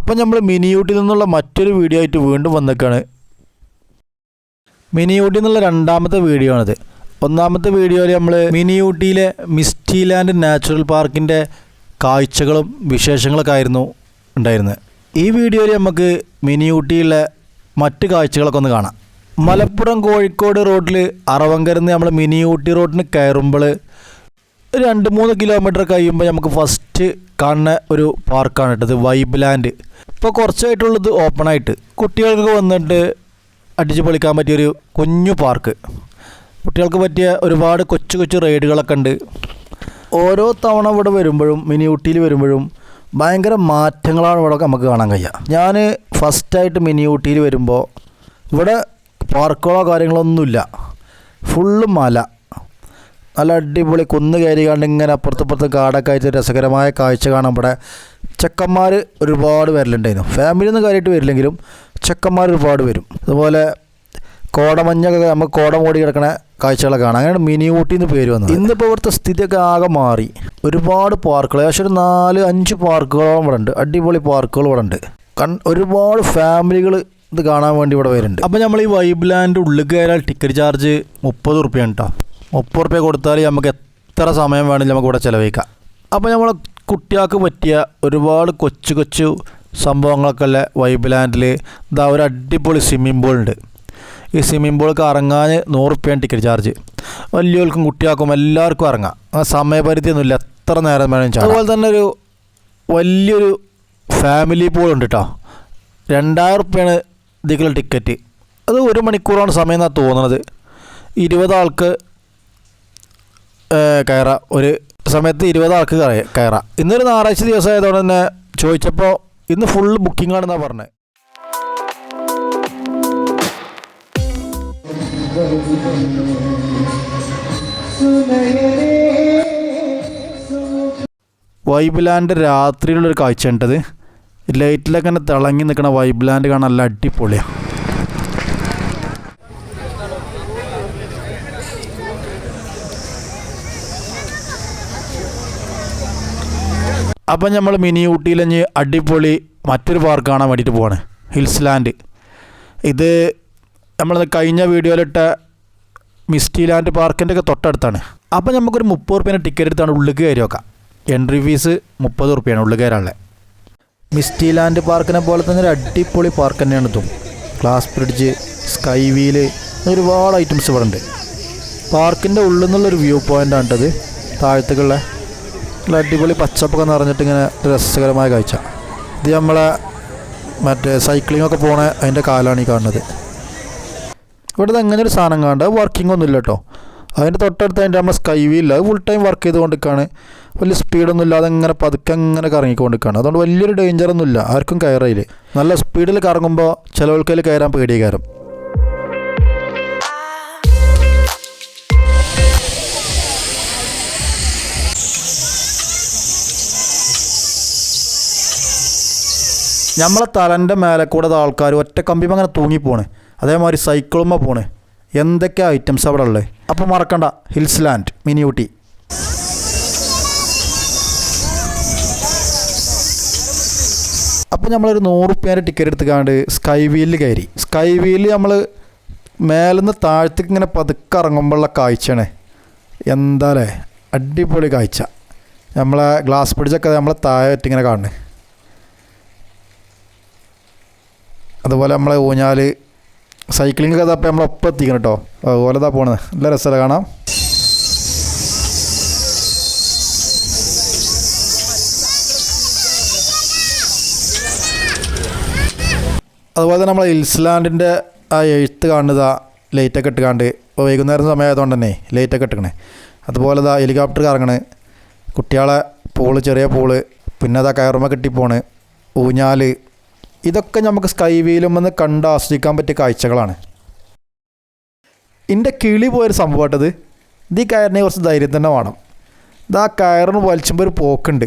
അപ്പം നമ്മൾ മിനിയൂട്ടിൽ നിന്നുള്ള മറ്റൊരു വീഡിയോ ആയിട്ട് വീണ്ടും വന്നേക്കാണ്. മിനിയൂട്ടിൽ നിന്നുള്ള രണ്ടാമത്തെ വീഡിയോ ആണിത്. ഒന്നാമത്തെ വീഡിയോയിൽ നമ്മൾ മിനിയൂട്ടിയിലെ മിസ്റ്റി ലാൻഡ് നാച്ചുറൽ പാർക്കിന്റെ കാഴ്ചകളും വിശേഷങ്ങളൊക്കെ ആയിരുന്നു ഉണ്ടായിരുന്നത്. ഈ വീഡിയോയിൽ നമുക്ക് മിനിയൂട്ടിയിലെ മറ്റ് കാഴ്ചകളൊക്കെ ഒന്ന് കാണാം. മലപ്പുറം കോഴിക്കോട് റോഡിൽ അറവങ്കരുന്ന് നമ്മൾ മിനിയൂട്ടി റോഡിന് കയറുമ്പോൾ രണ്ട് മൂന്ന് കിലോമീറ്റർ കഴിയുമ്പോൾ നമുക്ക് ഫസ്റ്റ് കാണുന്ന ഒരു പാർക്കാണ് കേട്ടത് വൈബ് ലാൻഡ് ഇപ്പോൾ കുറച്ചായിട്ടുള്ളത് ഓപ്പണായിട്ട് കുട്ടികൾക്ക് വന്നിട്ട് അടിച്ച് പൊളിക്കാൻ പറ്റിയൊരു കുഞ്ഞു പാർക്ക് കുട്ടികൾക്ക് പറ്റിയ ഒരുപാട് കൊച്ചു കൊച്ചു റൈഡുകളൊക്കെ ഉണ്ട്. ഓരോ തവണ ഇവിടെ വരുമ്പോഴും മിനി ഊട്ടിയിൽ വരുമ്പോഴും ഭയങ്കര മാറ്റങ്ങളാണ് ഇവിടെ നമുക്ക് കാണാൻ കഴിയുക. ഞാൻ ഫസ്റ്റായിട്ട് മിനി ഊട്ടിയിൽ വരുമ്പോൾ ഇവിടെ പാർക്കുകളോ കാര്യങ്ങളോ ഒന്നുമില്ല. ഫുള്ള് മല. നല്ല അടിപൊളി കുന്ന് കയറി കണ്ട് ഇങ്ങനെ അപ്പുറത്തപ്പുറത്ത് കാടൊക്കെ ആയിട്ട് രസകരമായ കാഴ്ച കാണാൻ ഇവിടെ ചെക്കന്മാർ ഒരുപാട് വരലുണ്ടായിരുന്നു. ഫാമിലി ഒന്നും കാര്യമായിട്ട് വരില്ലെങ്കിലും ചെക്കന്മാർ ഒരുപാട് വരും. അതുപോലെ കോടമഞ്ഞൊക്കെ നമുക്ക് കോട ഓടി കിടക്കണ കാഴ്ചകളൊക്കെ കാണാം. അങ്ങനെ മിനി ഊട്ടി എന്ന് പേര് വന്നത്. ഇന്നിപ്പോൾ ഇവിടുത്തെ സ്ഥിതിയൊക്കെ ആകെ മാറി. ഒരുപാട് പാർക്കുകൾ ഏകദേശം ഒരു നാല് അഞ്ച് പാർക്കുകളോളം ഇവിടെ ഉണ്ട്. അടിപൊളി പാർക്കുകൾ ഇവിടെ ഉണ്ട്. കൺ ഒരുപാട് ഫാമിലികൾ ഇത് കാണാൻ വേണ്ടി ഇവിടെ വരുന്നുണ്ട്. അപ്പോൾ നമ്മൾ ഈ വൈബ് ലാൻഡ് ഉള്ളിൽ കയറാൻ ടിക്കറ്റ് ചാർജ് മുപ്പത് റുപ്യാണ് കേട്ടോ മുപ്പത് റുപ്യ കൊടുത്താൽ നമുക്ക് എത്ര സമയം വേണമെങ്കിലും നമുക്ക് ഇവിടെ ചിലവഴിക്കാം. അപ്പോൾ നമ്മൾ കുട്ടികൾക്ക് പറ്റിയ ഒരുപാട് കൊച്ചു കൊച്ചു സംഭവങ്ങളൊക്കെ ഉള്ള വൈബ് ലാൻഡിൽ ഇതാ ഒരു അടിപൊളി സ്വിമ്മിംഗ് പൂൾ ഉണ്ട്. ഈ സ്വിമ്മിംഗ് പൂളൊക്കെ ഇറങ്ങാൻ നൂറ് റുപ്യാണ് ടിക്കറ്റ് ചാർജ് വലിയവർക്കും കുട്ടികൾക്കും എല്ലാവർക്കും ഇറങ്ങാം. ആ സമയപരിധി ഒന്നുമില്ല എത്ര നേരം വേണമെങ്കിലും അതുപോലെ തന്നെ ഒരു വലിയൊരു ഫാമിലി പൂൾ ഉണ്ട് കേട്ടോ രണ്ടായിരം റുപ്യാണ് ഇതിക്കുള്ള ടിക്കറ്റ് അത് ഒരു മണിക്കൂറാണ് സമയം എന്നാണ് തോന്നുന്നത് ഇരുപത് ആൾക്ക് കയറാം. ഒരു സമയത്ത് ഇരുപത് ആൾക്ക് കയറ. ഇന്നൊരു ഞായറാഴ്ച ദിവസം ആയതുകൊണ്ട് തന്നെ ചോദിച്ചപ്പോൾ ഇന്ന് ഫുൾ ബുക്കിംഗ് ആണെന്നാണ് പറഞ്ഞത് വൈബ് ലാൻഡ് രാത്രിയിലുള്ളൊരു കാഴ്ച ഉണ്ടത് ലൈറ്റിലൊക്കെ തിളങ്ങി നിൽക്കുന്ന വൈബ് ലാൻഡ് കാണാൻ നല്ല അടിപൊളിയാണ് അപ്പം നമ്മൾ മിനി ഊട്ടിയിലഞ്ഞ് അടിപൊളി മറ്റൊരു പാർക്ക് കാണാൻ വേണ്ടിയിട്ട് പോവാണ്. ഹിൽസ് ലാൻഡ് ഇത് നമ്മൾ കഴിഞ്ഞ വീഡിയോയിലിട്ട മിസ്റ്റി ലാൻഡ് പാർക്കിന്റെ ഒക്കെ തൊട്ടടുത്താണ്. അപ്പം നമുക്കൊരു മുപ്പത് റുപ്യേന്റെ ടിക്കറ്റ് എടുത്താണ് ഉള്ളിൽ കയറി എൻട്രി ഫീസ് മുപ്പത് റുപ്യാണ് ഉള്ളിൽ കയറാനുള്ളത് മിസ്റ്റി ലാൻഡ് പാർക്കിനെ പോലെ തന്നെ ഒരു അടിപൊളി പാർക്ക് തന്നെയാണ് ഇതും. ഗ്ലാസ് ബ്രിഡ്ജ് സ്കൈ വീൽ ഒരുപാട് ഐറ്റംസ് ഇവിടെ ഉണ്ട് പാർക്കിന്റെ ഉള്ളിൽ നിന്നുള്ളൊരു വ്യൂ പോയിന്റാണ് കേട്ടത് താഴത്തേക്കുള്ള നല്ല അടിപൊളി പച്ചപ്പൊക്കെ നിറഞ്ഞിട്ട് ഇങ്ങനെ രസകരമായ കാഴ്ച. ഇത് നമ്മളെ മറ്റേ സൈക്ലിംഗ് ഒക്കെ പോണ അതിന്റെ കാലാണ് ഈ കാണുന്നത്. ഇവിടെ അങ്ങനെ ഒരു സാധനം കാണണ്ട വർക്കിംഗ് ഒന്നുമില്ല കേട്ടോ അതിന്റെ തൊട്ടടുത്ത് അതിന്റെ നമ്മുടെ സ്കൈ വീലില്ല അത് ഫുൾ ടൈം വർക്ക് ചെയ്തുകൊണ്ടിരിക്കുകയാണ് വലിയ സ്പീഡൊന്നും ഇല്ലാതെ ഇങ്ങനെ പതുക്കെ അങ്ങനെ കറങ്ങിക്കൊണ്ടിരിക്കുകയാണ് അതുകൊണ്ട് വലിയൊരു ഡേഞ്ചറൊന്നും ഇല്ല. ആർക്കും കയറയില്ല നല്ല സ്പീഡിൽ കറങ്ങുമ്പോൾ ചിലവൾക്കതിൽ കയറാൻ പേടിയകാരം നമ്മളെ തലന്റെ മേലെ കൂടെ ആൾക്കാർ ഒറ്റ കമ്പിമ അങ്ങനെ തൂങ്ങിപ്പോണ്. അതേമാതിരി സൈക്കിളുമ്മ പോണ്. എന്തൊക്കെ ഐറ്റംസ് അവിടെ ഉള്ളത് അപ്പോൾ മറക്കണ്ട. ഹിൽസ് ലാൻഡ് മിനി ഊട്ടി അപ്പോൾ നമ്മളൊരു നൂറ് റുപ്യേന്റെ ടിക്കറ്റ് എടുത്തുകാണ്ട് സ്കൈ വീലിൽ കയറി. സ്കൈ വീലിൽ നമ്മൾ മേലെന്ന് താഴത്തേക്ക് ഇങ്ങനെ പതുക്കെ ഇറങ്ങുമ്പോഴുള്ള കാഴ്ചയാണ്. എന്താലേ? അടിപൊളി കാഴ്ച. നമ്മളെ ഗ്ലാസ് ബ്രിഡ്ജൊക്കെ നമ്മളെ താഴെ ഇങ്ങനെ കാണുന്നത് അതുപോലെ നമ്മളെ ഊഞ്ഞാൽ സൈക്ലിംഗ് ഒക്കെ അപ്പം നമ്മളൊപ്പം എത്തിക്കണം കേട്ടോ അതുപോലെ ഇതാ പോണത് നല്ല രസമല്ല കാണാം അതുപോലെ തന്നെ നമ്മളെ ഇൽസ്ലാൻഡിന്റെ ആ എഴുത്ത് കാണുന്നത് ലൈറ്റൊക്കെ ഇട്ട് കാണ്ട്. ഇപ്പോൾ വൈകുന്നേരം സമയമായതുകൊണ്ട് തന്നെ ലൈറ്റൊക്കെ ഇട്ടിക്കണേ. അതുപോലെ ഇതാ ഹെലികോപ്റ്റർ കറങ്ങണ് കുട്ടികളെ പൂൾ ചെറിയ പൂൾ പിന്നെ അതാ കയറുമ്പോൾ കെട്ടിപ്പോണ്. ഊഞ്ഞാൽ ഇതൊക്കെ നമുക്ക് സ്കൈ വീലും വന്ന് കണ്ട് ആസ്വദിക്കാൻ പറ്റിയ കാഴ്ചകളാണ്. എന്റെ കിളി പോയൊരു സംഭവമായിട്ടത് ഇത് ഈ കയറിനെ കുറച്ച് ധൈര്യം തന്നെ വേണം. ഇതാ കയറിന് വലിച്ചുമ്പോൾ ഒരു പോക്കുണ്ട്.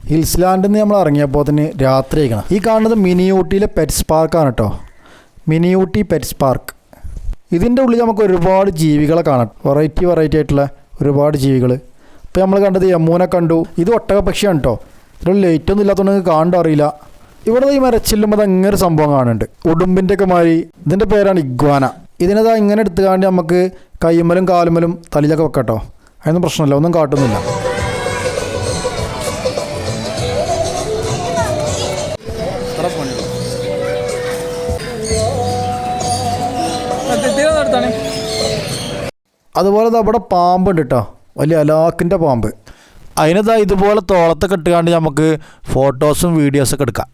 Hills ലാൻഡിൽ നിന്ന് നമ്മൾ ഇറങ്ങിയപ്പോൾ തന്നെ രാത്രി ആയിക്കണം. ഈ കാണുന്നത് മിനി ഊട്ടിയിലെ പെറ്റ്സ് പാർക്കാണ് കേട്ടോ. Mini Ooty pets park. ഇതിന്റെ ഉള്ളിൽ നമുക്ക് ഒരുപാട് ജീവികളെ കാണാം. വെറൈറ്റി വെറൈറ്റി ആയിട്ടുള്ള ഒരുപാട് ജീവികൾ ഇപ്പോൾ നമ്മൾ കണ്ടത് യമുനെ കണ്ടു. ഇത് ഒട്ടക പക്ഷിയാണ് കേട്ടോ. ഇതിൽ ലൈറ്റ് ഒന്നും ഇല്ലാത്തതുകൊണ്ട് കാണണ്ട അറിയില്ല. ഇവിടെ ഈ മരച്ചില്ലുമ്പോൾ അങ്ങനെ ഒരു സംഭവം കാണുന്നുണ്ട്. ഉടുമ്പിന്റെ ഒക്കെ മാതിരി. ഇതിന്റെ പേരാണ് ഇഗ്വാന. ഇതിനതാ ഇങ്ങനെ എടുത്തു കാണ്ടി നമുക്ക് കയ്യുമ്മലും കാലുമ്മലും തലയിലൊക്കെ വെക്കട്ടോ. കേട്ടോ അതിനൊന്നും പ്രശ്നമില്ല ഒന്നും കാട്ടുന്നില്ല അതുപോലെ അവിടെ പാമ്പുണ്ട് കേട്ടോ വലിയ അലാക്കിന്റെ പാമ്പ്. അതിനതാ ഇതുപോലെ തോളത്തൊക്കെ ഇട്ടുകാണ്ട് നമുക്ക് ഫോട്ടോസും വീഡിയോസൊക്കെ എടുക്കാം.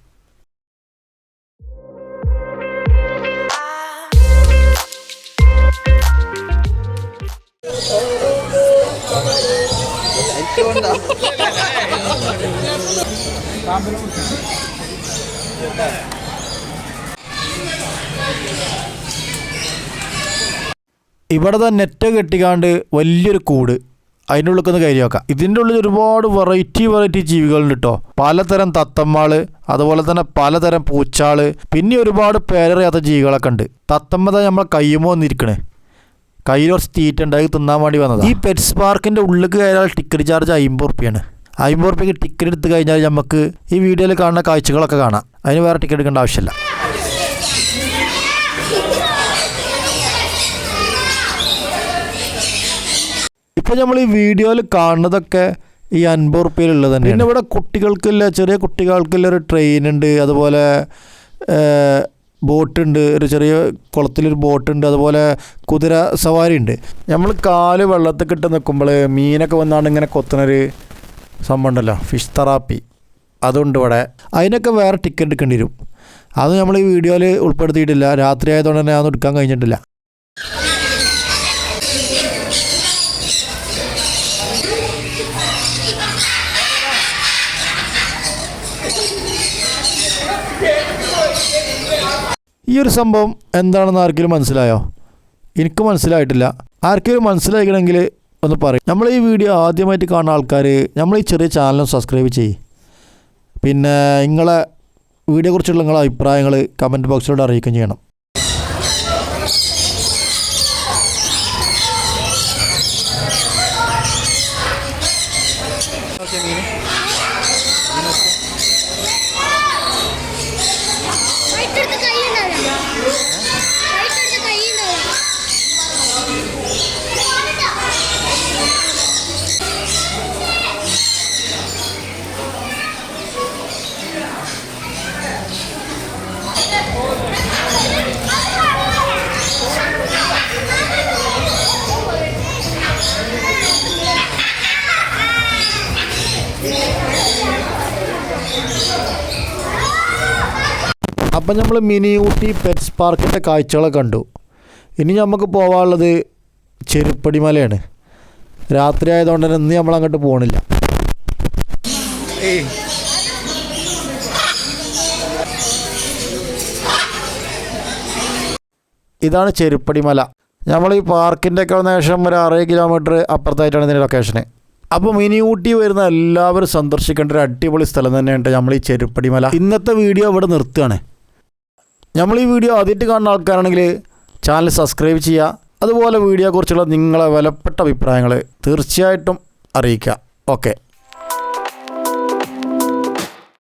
ഇവിടെ തന്നെ നെറ്റ് കെട്ടിക്കാണ്ട് വലിയൊരു കൂട്. അതിന്റെ ഉള്ളിൽ ഒന്ന് കയറി വെക്കാം ഇതിന്റെ ഉള്ളിൽ ഒരുപാട് വെറൈറ്റി വെറൈറ്റി ജീവികളുണ്ട് കേട്ടോ പലതരം തത്തമ്മാൾ അതുപോലെ തന്നെ പലതരം പൂച്ചാൾ പിന്നെ ഒരുപാട് പേരറിയാത്ത ജീവികളൊക്കെ ഉണ്ട്. തത്തമ്മ തന്നെ നമ്മളെ കയ്യുമോ വന്നിരിക്കണേ. കയ്യിൽ കുറച്ച് തീറ്റ ഉണ്ടാക്കി തിന്നാൻ വേണ്ടി വന്നത്. ഈ പെറ്റ്സ് പാർക്കിന്റെ ഉള്ളിൽ കയറിയാൽ ടിക്കറ്റ് ചാർജ് അമ്പത് റുപ്യാണ് അമ്പത് റുപ്യക്ക് ടിക്കറ്റ് എടുത്തു കഴിഞ്ഞാൽ നമുക്ക് ഈ വീഡിയോയിൽ കാണുന്ന കാഴ്ചകളൊക്കെ കാണാം. അതിന് വേറെ ടിക്കറ്റ് എടുക്കേണ്ട ആവശ്യമില്ല. ഇപ്പോൾ നമ്മൾ ഈ വീഡിയോയിൽ കാണുന്നതൊക്കെ ഈ അൻപത് റുപ്യയിലുള്ളത് തന്നെ പിന്നെ ഇവിടെ കുട്ടികൾക്കില്ല ചെറിയ കുട്ടികൾക്കില്ല ഒരു ട്രെയിൻ ഉണ്ട് അതുപോലെ ബോട്ടുണ്ട് ഒരു ചെറിയ കുളത്തിലൊരു ബോട്ടുണ്ട് അതുപോലെ കുതിര സവാരി ഉണ്ട്. നമ്മൾ കാൽ വെള്ളത്തിൽ കിട്ട് നിൽക്കുമ്പോൾ മീനൊക്കെ വന്നാണ്ട് ഇങ്ങനെ കൊത്തുന്നൊരു സംഭവം ഉണ്ടല്ലോ ഫിഷ് തെറാപ്പി അതുണ്ട് ഇവിടെ. അതിനൊക്കെ വേറെ ടിക്കറ്റ് എടുക്കേണ്ടി വരും. അത് നമ്മൾ ഈ വീഡിയോയിൽ ഉൾപ്പെടുത്തിയിട്ടില്ല. രാത്രി ആയതുകൊണ്ട് തന്നെ അതൊന്നും എടുക്കാൻ കഴിഞ്ഞിട്ടില്ല. ഈ ഒരു സംഭവം എന്താണെന്ന് ആർക്കെങ്കിലും മനസ്സിലായോ? എനിക്ക് മനസ്സിലായിട്ടില്ല. ആർക്കെങ്കിലും മനസ്സിലായിക്കണമെങ്കിൽ ഒന്ന് പറയും. നമ്മൾ ഈ വീഡിയോ ആദ്യമായിട്ട് കാണുന്ന ആൾക്കാർ നമ്മൾ ഈ ചെറിയ ചാനലും സബ്സ്ക്രൈബ് ചെയ്യും. പിന്നെ നിങ്ങളെ കുറിച്ചുള്ള നിങ്ങളെ അഭിപ്രായങ്ങൾ കമന്റ് ബോക്സിലൂടെ അറിയിക്കുകയും ചെയ്യണം. അപ്പം നമ്മൾ മിനി ഊട്ടി പെറ്റ്സ് പാർക്കിന്റെ കാഴ്ചകളൊക്കെ കണ്ടു. ഇനി നമുക്ക് പോകാനുള്ളത് ചെരുപ്പടി മലയാണ്. രാത്രി ആയതുകൊണ്ട് തന്നെ ഇന്ന് നമ്മൾ അങ്ങോട്ട് പോകണില്ല ഇതാണ് ചെരുപ്പടി മല. നമ്മൾ ഈ പാർക്കിന്റെ ഒക്കെ ശേഷം ഒരു അറേ കിലോമീറ്റർ അപ്പുറത്തായിട്ടാണ് ഇതിന്റെ ലൊക്കേഷന് അപ്പോൾ മിനി ഊട്ടി വരുന്ന എല്ലാവരും സന്ദർശിക്കേണ്ട ഒരു അടിപൊളി സ്ഥലം തന്നെയുണ്ട് നമ്മൾ ഈ ചെരുപ്പടി മല. ഇന്നത്തെ വീഡിയോ ഇവിടെ നിർത്തുകയാണ്. നമ്മൾ ഈ വീഡിയോ ആദ്യമായിട്ട് കാണുന്ന ആൾക്കാരാണെങ്കിൽ ചാനൽ സബ്സ്ക്രൈബ് ചെയ്യുക. അതുപോലെ വീഡിയോയെക്കുറിച്ചുള്ള നിങ്ങളെ വിലപ്പെട്ട അഭിപ്രായങ്ങൾ തീർച്ചയായിട്ടും അറിയിക്കുക. ഓക്കെ.